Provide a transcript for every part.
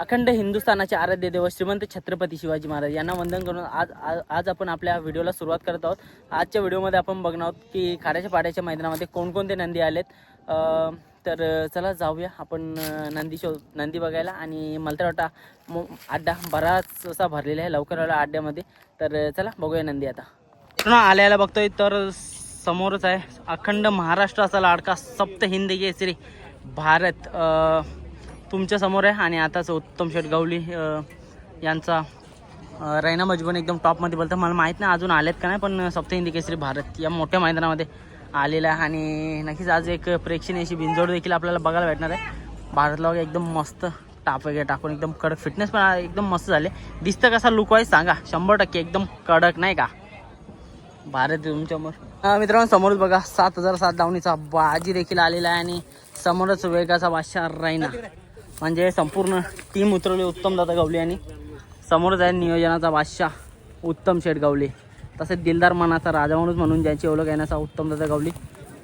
अखंड हिंदुस्थानाचे आराध्य देव श्रीमंत छत्रपती शिवाजी महाराज यांना वंदन करून आज आज- आज आपण आपल्या व्हिडिओला सुरुवात करत आहोत. आजच्या व्हिडिओमध्ये आपण बघणार आहोत की खाड्याच्या पाड्याच्या मैदानामध्ये कोणकोणते नंदी आलेत. तर चला जाऊया आपण नंदी शो नंदी बघायला. आणि मला तर वाटतं मो- अड्डा बराच असा भरलेला आहे लवकर आला अड्ड्यामध्ये तर चला बघूया नंदी आता. आल्याला बघतोय तर समोरच आहे अखंड महाराष्ट्र असा लाडका सप्त हिंद केसरी भारत. तुमच्यासमोर आहे आणि आताच उत्तम शेठ गवली यांचा रैना मजबून एकदम टॉपमध्ये बोलतं मला माहीत नाही अजून आलेत का नाही पण सप्त हिंदी केसरी भारत या मोठ्या मैदानामध्ये आलेला आहे. आणि नक्कीच आज एक प्रेक्षणीय अशी बिंजोड देखील आपल्याला बघायला भेटणार आहे. भारतला एकदम मस्त टाप वगैरे टाकून एकदम कडक फिटनेस पण एकदम मस्त झाले. दिसतं कसा लुक वाईज सांगा. शंभर टक्के एकदम कडक नाही का? भारत तुमच्यासमोर. मित्रांनो समोरच बघा सात हजार सात धावणीचा बाजी देखील आलेला आहे आणि समोरच वेगाचा बादशाह रायना म्हणजे संपूर्ण टीम उतरवली उत्तम दादा गावले आणि समोरच आहे नियोजनाचा बादशाह उत्तम शेठ गावले. तसेच दिलदार मनाचा राजा म्हणून म्हणून ज्याची ओळख आहे ना उत्तम दादा गावली.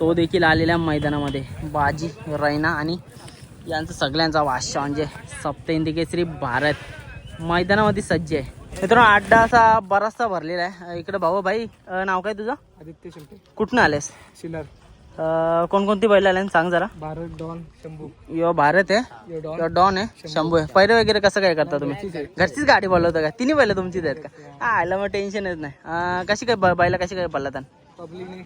तो देखील आलेल्या मैदानामध्ये. बाजी रैना आणि यांचा सगळ्यांचा बादशाह म्हणजे सप्त हिंदी केसरी भारत. मैदानामध्ये सज्ज आहे. मित्रांनो अड्डा असा बराचसा भरलेला आहे. इकडे भाऊ भाई नाव काय तुझं? आदित्य शिल्पे कुठनं आलेस? शिलर. कोणकोणती बैल आले सांग जरा. भारत डॉन शंभू. यो भारत आहे? यो डॉन. आहे? शंभू. आहे. पैरे वगैरे कसं काय करता तुम्ही? घरचीच गाडी बोलवता का? तिन्ही बैल तुमचीच आहेत का? आला मग टेन्शनच नाही. कशी काय बैला कशी काय पडला पब्लिकने.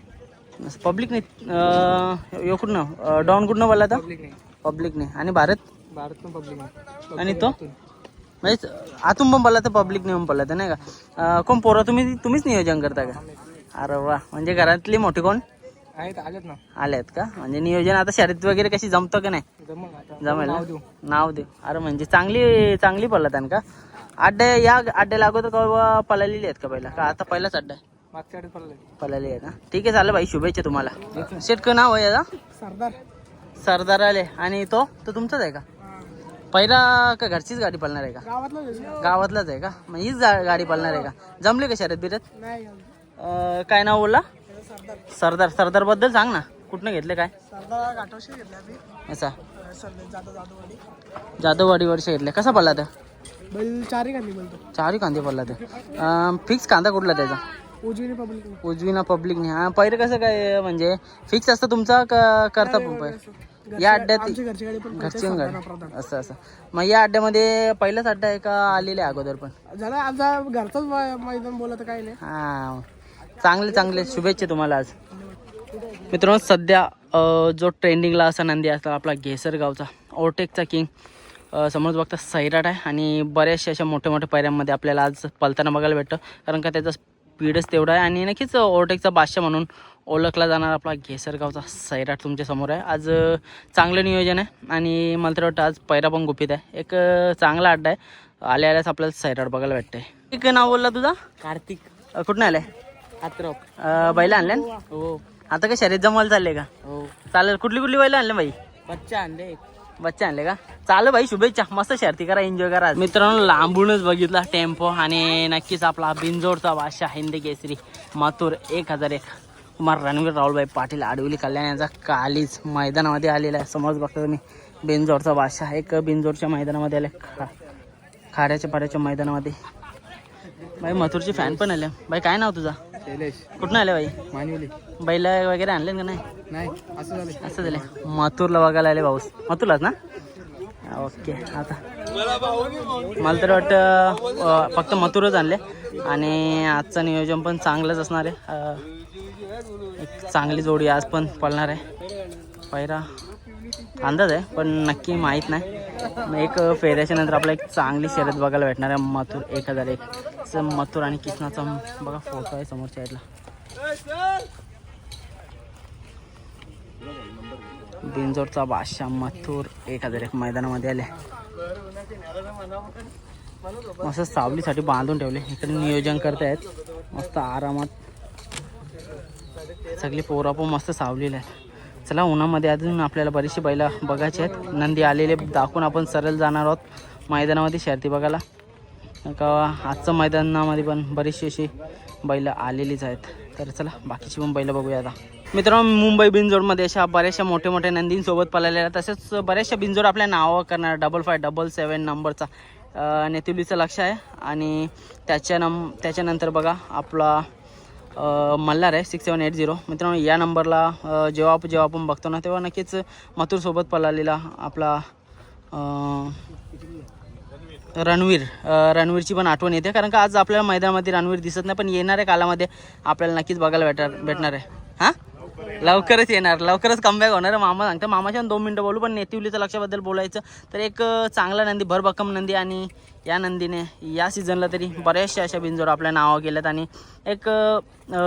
पब्लिक नाही यो कुठनं? डॉन कुठनं बोलला होता पब्लिक नाही पब्लिक नाही आणि भारत? भारत पब्लिक आणि तो? म्हणजे आतून पण पडला तर पब्लिक नेऊन पडला तर नाही का? कोण पोरं तुम्ही तुम्हीच नियोजन करता का? अरे वा. म्हणजे घरातली मोठी कोण? आहेत आलेत ना. का? म्हणजे नियोजन आता शर्यत वगैरे कशी जमतं का नाही? जमल ना? नाव देऊ. अरे म्हणजे चांगली चांगली पडला त्यानं का? अड्डे या अड्ड्याला अगोदर कवा पळालेली आहेत का पहिला? का आता पहिलाच अड्डा आहे? मागच्या आठवड्यात पळाली आहे ना ठीक आहे चालेल भाई शुभेच्छा तुम्हाला. शेटक नाव आहे याचा? सरदार. सरदार आले. आणि तो? तो तुमचाच आहे का? पहिला का घरचीच गाडी पळणार आहे का? गावातलं गावातलाच आहे का? मग हीच जा- गाडी पळणार आहे का? जमली का शर्यत बिरत नाही अं, काय नाव बोलला? सरदार सरदार सरदारबद्दल सांग ना. कुठनं घेतले काय? सरदार घाटवशी घेतला आम्ही. असा. सरदार जाधव जाधववाडी. जाधववाडी वर्ष घेतले. कसा पडला तर बैल चारही खाली बोलतो चारही कांदे पडला तर फिक्स कांदा कुठला त्याचा? उजवीने पब्लिक उजवीना पब्लिक नाही हा पहिलं कसं काय म्हणजे फिक्स असतं तुमचा का करता पण पै- या अड्ड्यात घरची गाडी पण घरची पण गाडी. असं असं. मग या अड्ड्यामध्ये पहिलाच अड्डा आहे का आलेले आहे अगोदर पण? झाला आमचा घरचाच मै- मैदान बोलत काय नाही. हा. चांगले चांगले शुभेच्छा तुम्हाला आज. मित्रांनो सध्या जो ट्रेंडिंगला असा नंदी असला आपला घेसर गावचा ओटेकचा किंग समोर बघता सैराट आहे आणि बऱ्याचशा अशा मोठ्या मोठ्या पायऱ्यांमध्ये आपल्याला आज पलताना बघायला भेटतं. कारण का त्याचा स्पीडच तेवढा आहे आणि नक्कीच ओटेकचा बादशाह म्हणून ओळखला जाणार आपला घेसर गावचा सैराट तुमच्यासमोर आहे. आज चांगलं नियोजन आहे आणि मला तर वाटतं आज पैरा पण गुपित आहे. एक चांगला अड्डा आहे. आल्या आल्याच आपल्याला सैराट बघायला भेटतंय. एक नाव बोलला तुझा? कार्तिक. कुठून अ, बैला आणल्या ना? हो. आता काय शर्यत जमवायला चालले का? हो. चालेल कुठली कुठली बैला आणले बाई? बच्चा आणले बच्चे आणले का? चालेल भाई शुभेच्छा. मस्त शर्ती करा एन्जॉय करा मित्रांनो लांबूनच बघितला टेम्पो आणि नक्कीच आपला बिंजोडचा बादशाह हिंद केसरी मातूर एक हजार एक. कुमार रणवीर राहुलभाई पाटील आडवली कल्याण यांचा कालीच मैदानामध्ये आलेला आहे. समोर बघता तुम्ही बिंजोडचा बादशाह एक बिंजोडच्या मैदानामध्ये आले. खा खाड्याच्या पाड्याच्या मैदानामध्ये. बाई मथुरचे फॅन पण आले बाई काय नाव तुझा? शैलेश. कुठून आले बाई? मानवली बैला वगैरे आणले का नाही? नाही असं झालं. असं झालं. मथुरला बघायला आले भाऊस. मथुरलाच ना? ओके. आता. मला तर वाटतं फक्त मथुरच आणले. आणि आजचं नियोजन पण चांगलंच असणार आहे. एक चांगली जोडी आज पण पळणार आहे. पहिला अंदाज आहे पण नक्की माहीत नाही. एक फेऱ्याच्या नंतर आपल्याला एक चांगली शर्यत बघायला भेटणार आहे. मथुर एक हजार एक. मथुर आणि किसनाचा बघा फोटो आहे समोरच्या साईडला दिनजोडचा बादशाह मथुर एक हजार एक मैदानामध्ये आले. मस्त सावलीसाठी बांधून ठेवले. इकडे नियोजन करतायत. मस्त आरामात. सगळी पोरं पण मस्त सावलेले आहेत. चला उन्हामध्ये अजून आपल्याला बरीचशी बैला बघायची आहेत. नंदी आलेले दाखवून आपण सरळ जाणार आहोत मैदानामध्ये शर्ती बघायला. का आजचं मैदानामध्ये पण बरीचशी अशी बैलं आलेलीच आहेत. तर चला बाकीची पण बैलं बघूया आता. मित्रांनो मुंबई बिनजोडमध्ये अशा बऱ्याचशा मोठ्या मोठ्या नंदींसोबत पळालेल्या तसेच बऱ्याचशा बिनजोड आपल्या नावं करणार डबल फाय डबल सेवन नंबरचा नेतुलीचं लक्ष आहे. आणि त्याच्या नम त्याच्यानंतर बघा आपला मल्हार आहे सिक्स सेवन एट झिरो मित्रांनो या नंबरला जेव्हा आपण जेव्हा आपण बघतो ना तेव्हा नक्कीच मथुरसोबत पळालेला आपला रणवीर रणवीरची पण आठवण येते कारण का आज आपल्याला मैदानामध्ये रणवीर दिसत नाही पण येणाऱ्या कालामध्ये आपल्याला नक्कीच बघायला भेटणार भेटणार आहे. हां? लवकरच येणार लवकरच कमबॅक होणार. मामा सांगतो मामाच्या दोन मिनटं बोलू पण नेतिवलीच्या लक्षाबद्दल बोलायचं. तर एक चांगला नंदी भरभक्कम नंदी आणि या नंदीने या सीझनला तरी बऱ्याचशा अशा बिनजोड आपल्या नावं केल्यात. आणि एक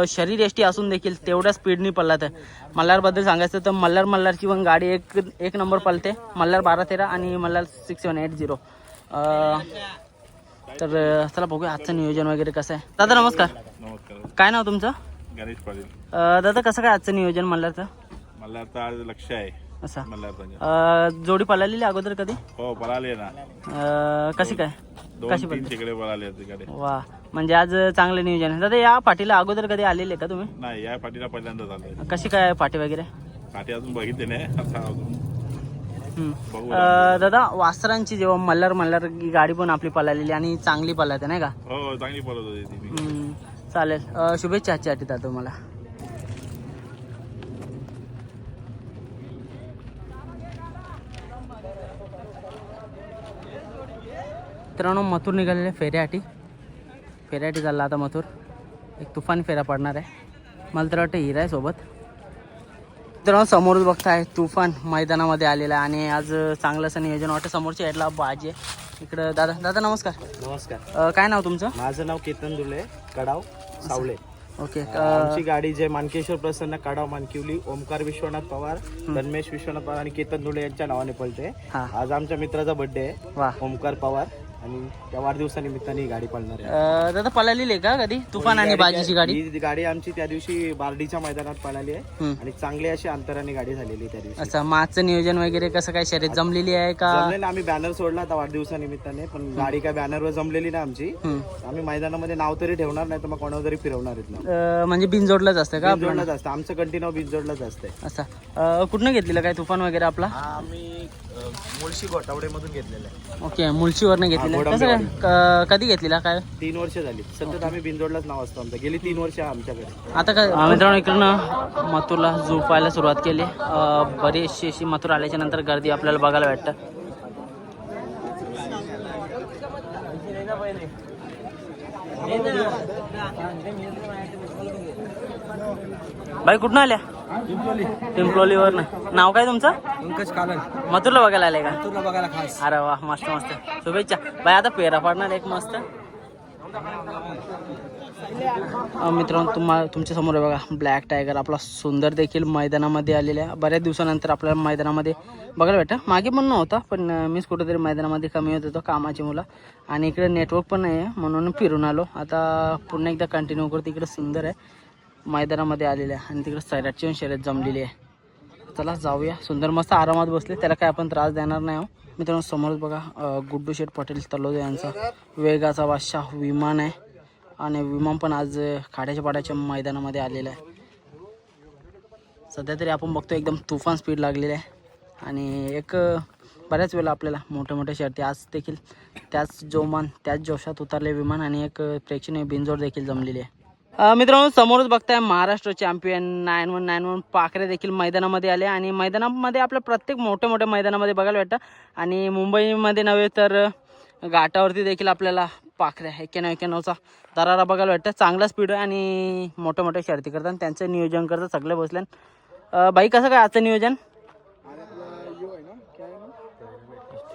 शरीर एष्टी असून देखील तेवढ्या स्पीडनी पडला तर मल्हारबद्दल सांगायचं तर मल्हार मल्हारची पण गाडी एक एक नंबर पळते. मल्हार बारा तेरा आणि Malhar six seven eight zero तर चला बघूया आजचं नियोजन वगैरे कसं आहे. दादा नमस्कार. काय नाव तुमचं? गणेश पाटील. अं, दादा कसं काय आजचं नियोजन मल्हारचं मला आता आज लक्ष आहे. असं. मला आता अं, जोडी पळालेली अगोदर कधी? हो पळाले ना. अं, कशी काय? दोन कशी तीन तिकडे पळाले तिकडे. वा म्हणजे आज चांगलं नियोजन आहे. दादा या पाठीला अगोदर कधी आलेले का तुम्ही? नाही या पाठीला पहिल्यांदा झाले कशी काय पाठी वगैरे? पाठी अजून बघितले नाही आता अजून हम्म. बघू अं, दादा वासरांची जेव्हा मल्हार मल्हार ही गाडी पण आपली पळालेली आणि चांगली पळाते नाही का? हो चांगली पळत होती ती. हम्म, चालेल. अं, शुभेच्छा आजच्यासाठी दादा तुम्हाला. मित्रांनो मथुर निघालेले फेऱ्यासाठी फेऱ्यासाठी चालला आता मथुर. एक तुफान फेरा पडणार आहे. मला तर वाटतं हिरा आहे सोबत. मित्रांनो समोरच बघताय तुफान मैदानामध्ये आलेला आहे आणि आज चांगलं असं नियोजन वाटतं. समोरच्या हेडला बाजी आहे. इकडं दादा. दादा नमस्कार. नमस्कार. अं, काय नाव तुमचं? माझं नाव केतन दुले कडाव सावळे ओके आमची गाडी जे मानकेश्वर प्रसन्न कडाव मानकिवली ओमकार विश्वनाथ पवार धन्मेश विश्वनाथ पवार आणि केतन दुले यांच्या नावाने पळते. हा. आज आमच्या मित्राचा बर्थडे आहे. वा. ओमकार पवार. आणि त्या वाढदिवसानिमित्ताने ही गाडी पळणार आहे. अं, दादा पळालेली आहे का कधी? तुफान आणि बाजीची गाडी? ही गाडी आमची त्या दिवशी बार्डीच्या मैदानात पळाली आहे. हम्म. आणि चांगली अशी अंतराने गाडी झालेली आहे त्या दिवशी. अच्छा मागचं नियोजन वगैरे कसं काय? शर्यत जमलेली आहे का? जमलेलं आम्ही बॅनर सोडला आता वाढदिवसानिमित्ताने पण गाडी काय बॅनरवर जमलेली ना आमची. हम्म. आम्ही मैदानामध्ये नाव तरी ठेवणार नाही तर मग कोणावर तरी फिरवणार आहेत ना. अं, म्हणजे बिनजोडलाच असतं का बिनजोडलाच असतं. आमचं कंटिन्यू बिनजोडलाच असतंय. असं अं, कुठनं घेतलेलं? काय तुफान वगैरे आपला? हा आम्ही मुळशी घोटावडे मधून घेतलेला आहे. ओके मुळशीवरनं घेतलेलं कसं काय? क- कधी घेतलेला? काय? तीन वर्ष झाली. सतत आम्ही बिनजोडलाच नाव असतो आमचं. गेली तीन वर्ष आमच्याकडे. आता काय? मित्रांनो इकडनं मथुरला झोपायला सुरुवात केली. अं, बरीचशी अशी मथुर आल्याच्यानंतर गर्दी आपल्याला बघायला भेटतं. बाई कुठनं आल्या? पिंपलोलीवर नाव काय तुमचं? पंकज कालन मथुरला बघायला आले का? तुला बघायला खास. अरे वा मस्त मस्त. शुभेच्छा. बाई आता पेरा पाडणार एक मस्त. मित्रांनो तुम्हा तुमच्यासमोर बघा ब्लॅक टायगर. आपला सुंदर देखील मैदानामध्ये आलेला आहे. बऱ्याच दिवसानंतर आपल्याला मैदानामध्ये बघायला भेटा मागे पण नव्हता पण मीच कुठेतरी मैदानामध्ये कमी होत होतो कामाची मुलं. आणि इकडे नेटवर्क पण नाही आहे म्हणून फिरून आलो. आता पुन्हा एकदा कंटिन्यू करतो. इकडे सुंदर आहे. मैदानामध्ये आलेलं आहे आणि तिकडे सैराटची पण शर्यत जमलेली आहे. चला जाऊया. सुंदर मस्त आरामात बसले. त्याला काय आपण त्रास देणार नाही हो मित्रांनो समोरच बघा गुड्डू शेठ पटेल तलोदे यांचा. वेगाचा बादशाह विमान आहे. आणि विमान पण आज खाड्याच्या पाड्याच्या मैदानामध्ये आलेलं आहे. सध्या तरी आपण बघतो एकदम तुफान स्पीड लागलेली आहे. आणि एक बऱ्याच वेळेला आपल्याला मोठ्या मोठ्या शर्ती आज देखील त्याच जोमान त्याच जोशात उतरले विमान. आणि एक प्रेक्षणीय बिंजोड देखील जमलेली आहे. मित्रांनो समोरच बघताय Maharashtra champion nine one nine one पाखरे देखील मैदानामध्ये आले आणि मैदानामध्ये आपल्या प्रत्येक मोठ्या मोठ्या मैदानामध्ये बघायला भेटतं. आणि मुंबईमध्ये नव्हे तर घाटावरती देखील आपल्याला पाखऱ्या एक्क्याण्णव एक्क्याण्णवचा दरारा बघायला भेटतं. चांगला स्पीड आहे आणि मोठ्या मोठ्या शर्ती करतात आणि त्यांचं नियोजन करतात सगळे बसले बाई कसं काय आजचं नियोजन?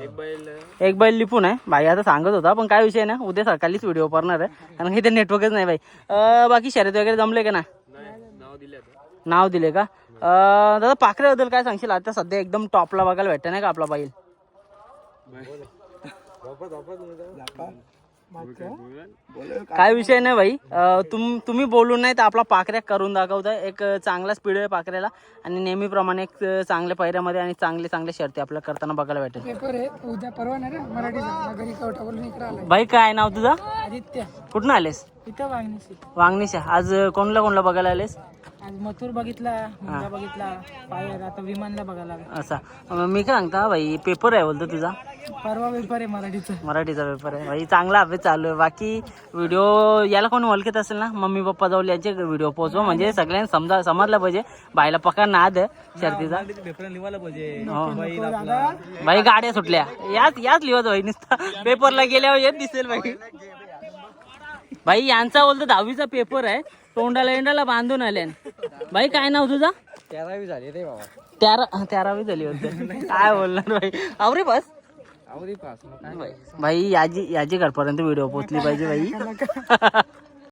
एक बैल. एक बैल लिपून आहे. भाई आता सांगत होता पण काय विषय ना उद्या सकाळीच व्हिडिओ करणार आहे. कारण की ते नेटवर्कच नाही भाई अं, बाकी शर्यत वगैरे जमले का ना? नाव दिले का? अं, दादा पाखऱ्याबद्दल काय सांगशील? आता सध्या एकदम टॉपला बघायला भेटतं नाही का आपला बैल? काय विषय नाही भाई. तुम तुम्ही बोलून नाही तर आपला पाखऱ्या करून दाखवता एक चांगला स्पीड आहे पाखऱ्याला. आणि नेहमीप्रमाणे एक चांगल्या पैऱ्यामध्ये आणि चांगले चांगले शर्ती आपल्याला करताना बघायला भेटेल. उद्या परवा नाही भाई काय नाव तुझं? आदित्य. कुठून आलेस? इथं वागणीशी. आज कोणला कोणला बघायला आलेस? आज मथुर बघितला मुंगा बघितला पायर आता विमानला बघायला लागला. असा अं, मी काय सांगता भाई पेपर आहे बोलतो तुझा. परवा पेपर आहे मराठीचा. मराठीचा पेपर आहे. भाई चांगला अभ्यास चालू आहे. बाकी व्हिडिओ याला कोणी ओळखत असेल ना? मम्मी पप्पा जाऊन यांचे व्हिडिओ पोहोचवा म्हणजे सगळ्यांना समजा समजला पाहिजे. बाईला पक्का नाद आहे शर्तीचा. पेपर लिवायला पाहिजे. हो. बाई गाड्या सुटल्या. याच याच लिहत भाई नुसता. पेपरला गेल्यावर येत दिसेल बाई. बाई यांचा बोलतो दहावीचा पेपर आहे. तोंडाला एंडाला बांधून आले बाई काय नाव तुझा? तेरावी झाली रे बाबा. तेरा तेरावी झाली होती. काय बोलणार बाई? आवरे बस. आवरी पास भाई याची याची घरपर्यंत व्हिडिओ पोचली पाहिजे बाई.